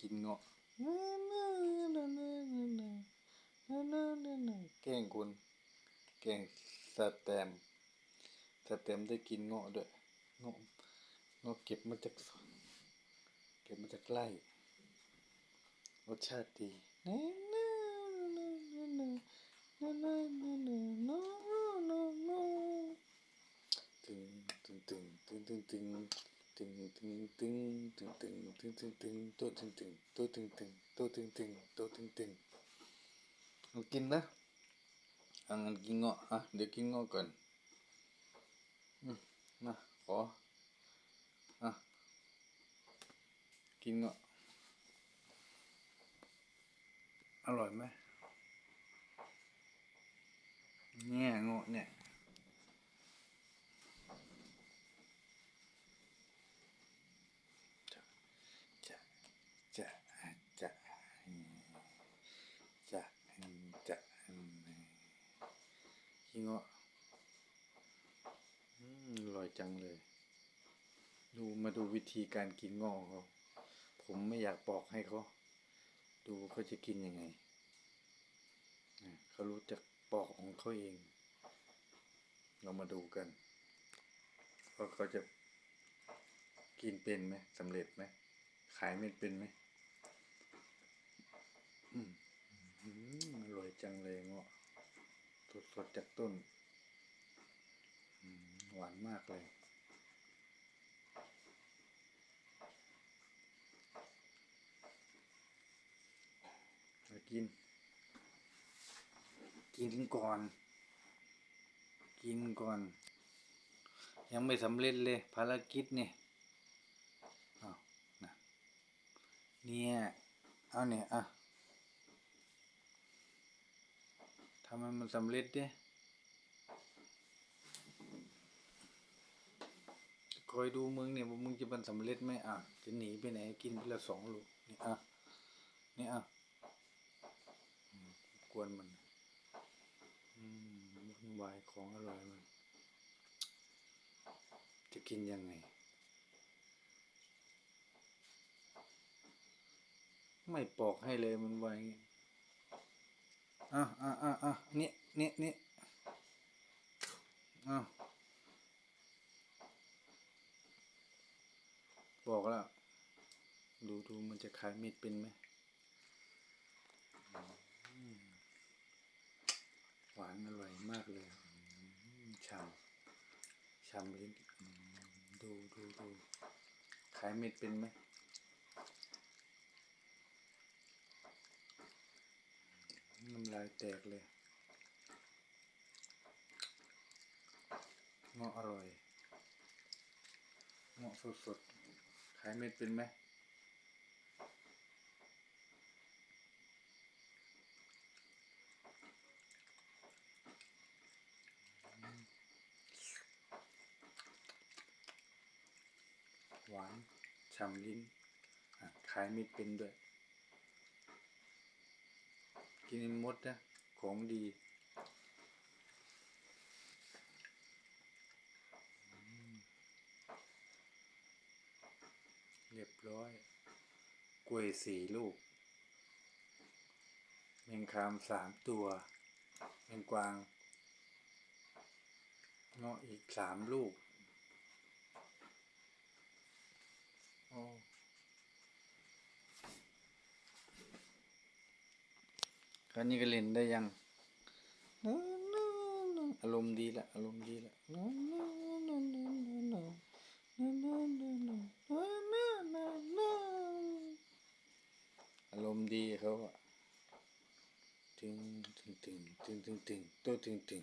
กินเงาะแกล้งคุณแกล้งสแตมสแตมได้กินเงาะด้วยเงาะเงาะเก็บมาจากเก็บมาจากไร่รสชาติดีตึงตึงตึงตึงตึงตึง ตึงตึงตึงตึงตึงตึงตึงตึงตัวตึงตึงตัวตึงตึงตัวตึงตึงตัวตึงตึงเอากินนะเอางั้นกินเงาะอะเดี๋ยวกินเงาะก่อนอืมมาขออะกินเงาะอร่อยไหมเนี่ยเงาะเนี่ย จะจะจะจะจะ กินเงาะอืมอร่อยจังเลย ดูมาดูวิธีการกินเงาะขอเขาผมไม่อยากบอกให้เขาดูเขาจะกินยังไงเขารู้จักปอกของเขาเอง เรามาดูกันว่าเขาจะกินเป็นไหมสำเร็จไหมขายไม่เป็นไหมอืมอืมอร่อยจังเลยเงาะ สดๆจากต้น หวานมากเลย มากิน กินก่อน กินก่อน ยังไม่สำเร็จเลย ภารกิจเนี่ยเอานะเนี่ย เอาเนี่ย อะ ทำให้มันสำเร็จดิคอยดูมึงเนี่ยว่ามึงจะมันสำเร็จไหมอะ จะหนีไปไหนกินไปละสองลูกนี่อะนี่อะกวนมัน อืมวุ่นวายของอร่อยมัน จะกินยังไง ไม่ปอกให้เลยมันไว้อย่างงี้ อะอะอะอะเนี่ยเนี่ยเนี่ยอะบอกแล้ว ดูดูมันจะขายม็ดเป็นไหมหวานอร่อยมากเลยฉ่ำฉ่ำลิ้นดูดูดูขายเม็ดเป็นไหม น้ำลายแตกเลยเงาะอร่อยเงาะสดๆ ขายเม็ดเป็นไหมหวานฉ่ำลิ้นขายเม็ดเป็นด้วย กินมดนะ ของดี เรียบร้อย กล้วยสี่ลูกแมงคามสามตัวแมงกวางเงาะอีกสามลูกโอ้ คราวนี้ก็เล่นได้ยัง อารมณ์ดีละ อารมณ์ดีละอารมณ์ดีเขาอะตึงตึงตึงตึงตึงตึงตัวตึงตึง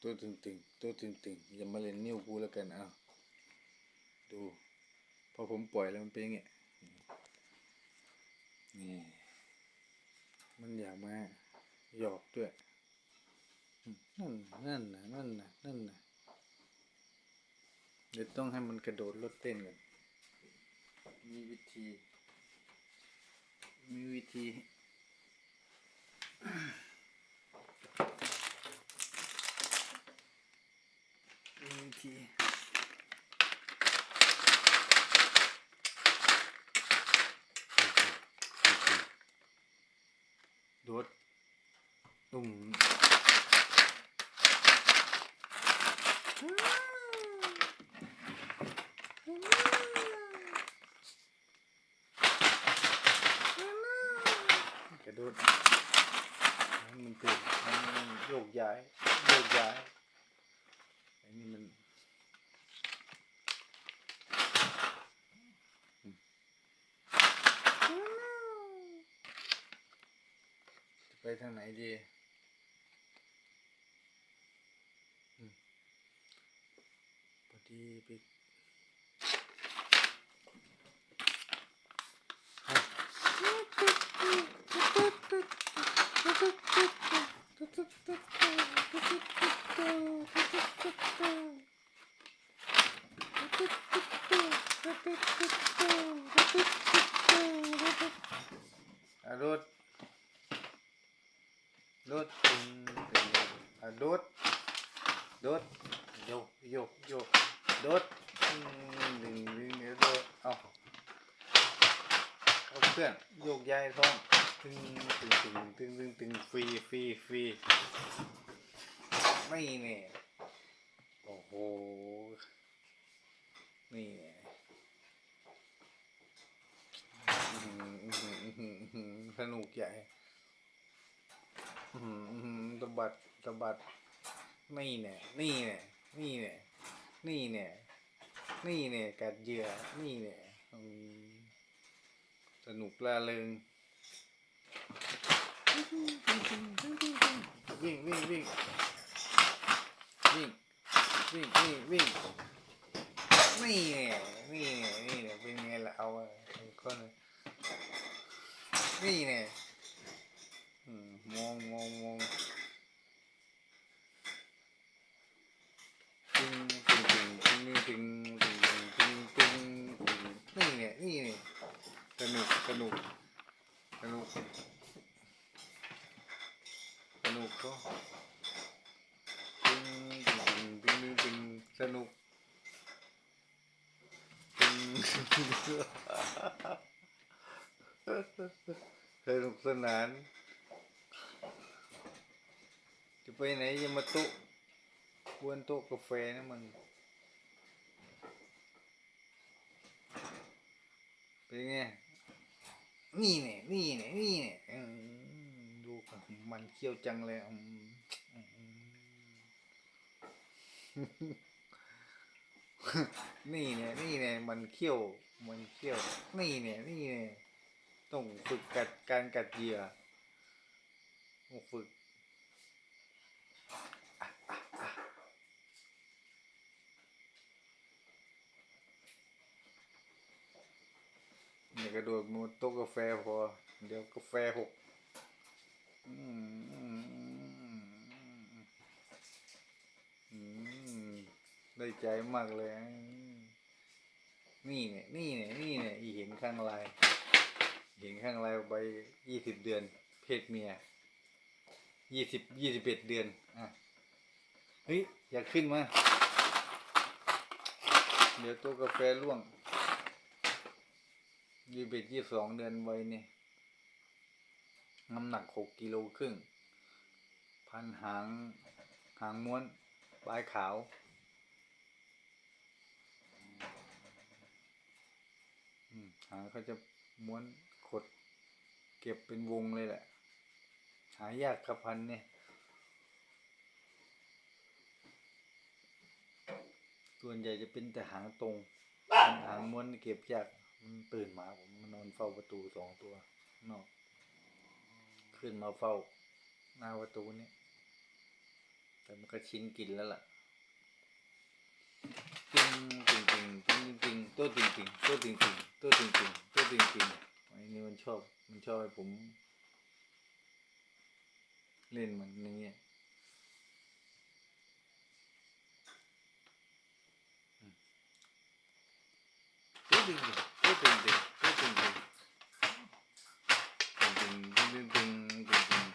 ตัวตึงตึงตัวตึงตึงอย่ามาเล่นนิ้วกูแล้วกันเอาดูพอผมปล่อยแล้วมันเป็นอย่างนี่ มันอยากมาหยอกด้วยนั่นนั่นนะนั่นนะนั่นนะเดี๋ยวต้องให้มันกระโดดรถเต้นก่อนมีวิธี มีวิธีมีวิธี รถตุ่ม ทางไหนดีพอดีไปอะอะรถ รถตึงตึง อะรถรถโยกโยกโยกรถตึงดึงดึงเดี๋ยวรถเอาเอาเพื่อนโยกย้ายท้องตึงตึงตึงตึงตึงตึงฟรีฟรีฟรีไม่เนี่ยโอ้โหนี่สนุกใหญ่สะบัด สะบัดนี่เนี่ยนี่เนี่ยนี่เนี่ยนี่เนี่ยนี่เนี่ยกัดเหยื่อนี่เนี่ยสนุกล่าเริงวิ่งวิ่งวิ่งวิ่งวิ่งวิ่งวิ่งนี่เนี่ยนี่เนี่ยนี่เนี่ยเป็นไงล่ะเอาอะเอาคนเลยนี่เนี่ยมองมองมอง สนุกสนุก สนุก สนุกก็ตึงตึงตึงตึงตึงสนุกตึงสนุกสนาน จะไปไหนจะมาโต๊กวนโต๊ะกาแฟนะมันเป็นไง นี่เนี่ยนี่เนี่ยนี่เนี่ยอืมดูมันเคี้ยวจังเลยอืมอืมนี่เนี่ยนี่เนี่ยมันเคี้ยว มันเคี้ยว นี่เนี่ยนี่เนี่ยต้องฝึกกัดการกัดเหยื่อฝึก อย่า กระโดดมูโต๊ะกาแฟพอ เดี๋ยวกาแฟหกได้ใจมากเลย นี่เนี่ย นี่เนี่ย นี่เนี่ย อีเห็นข้างลาย เห็นข้างลายใบยี่สิบเดือน เพศเมียยี่สิบยี่สิบเอ็ดเดือน อะ เฮ้ย อยากขึ้นมา เดี๋ยวโต๊ะกาแฟร่วง ยี่สิบเอ็ดยี่สิบสองเดือนวัยเนี่ยน้ำหนักหกกิโลครึ่ง พันหาง หางม้วนปลายขาวอืมหางเขาจะม้วนขด เก็บเป็นวงเลยแหละ หายากครับพันธุ์เนี่ย ส่วนใหญ่จะเป็นแต่หางตรง หางม้วนเก็บยาก มันตื่นมาผมมานอนเฝ้าประตูสองตัวนอก ขึ้นมาเฝ้า หน้าประตูนี่แต่มันก็ชินกินแล้วล่ะติงติงติงติงติงตัวติงติงตัวติงติงตัวติงติงตัวติงติงไอ้นี่มันชอบ มันชอบให้ผม เล่นมันอย่างเงี้ย Ding ding ding, ding ding ding, ding ding ding. Ding ding ding ding ding ding ding.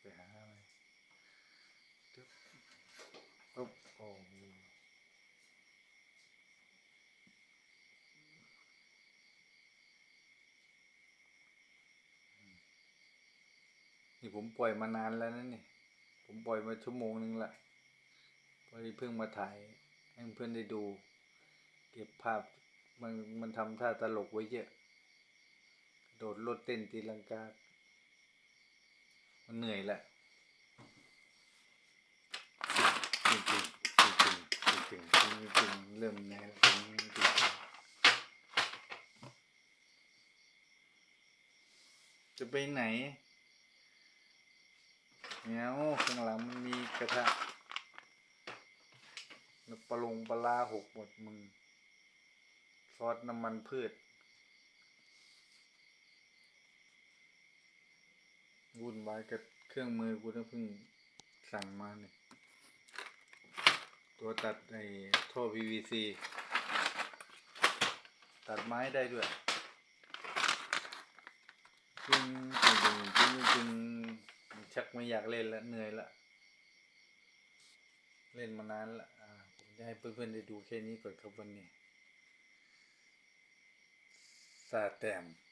ไปหาอะไรตึ๊บปุ๊บโอ้โหผมปล่อยมานานแล้วนะนี่ ผมปล่อยมาชั่วโมงนึงละพอดีเพิ่งมาถ่ายให้เพื่อนได้ดู เก็บภาพมันมันทำท่าตลกไว้เยอะ โดดรถเต้นตีลังกา มันเหนื่อยแหละจริงจริงจริงจริงจริงจริงเริ่มเหนื่อยจริงจริงจะไปไหนเนี้ยข้างหลังมันมีกระทะแล้วปลงปลาหกหมดมึง ซอสน้ำมันพืชวุ่นวายกับเครื่องมือกูต้องเพิ่งสั่งมาเนี่ย ตัวตัดไอ้ท่อ PVC ตัดไม้ได้ด้วยจึงจึงจึงจึงจงชักไม่อยากเล่นละเหนื่อยละ เล่นมานานละผมจะให้เพื่อนๆได้ดูแค่นี้ก่อนครับวันนี้ sa atin.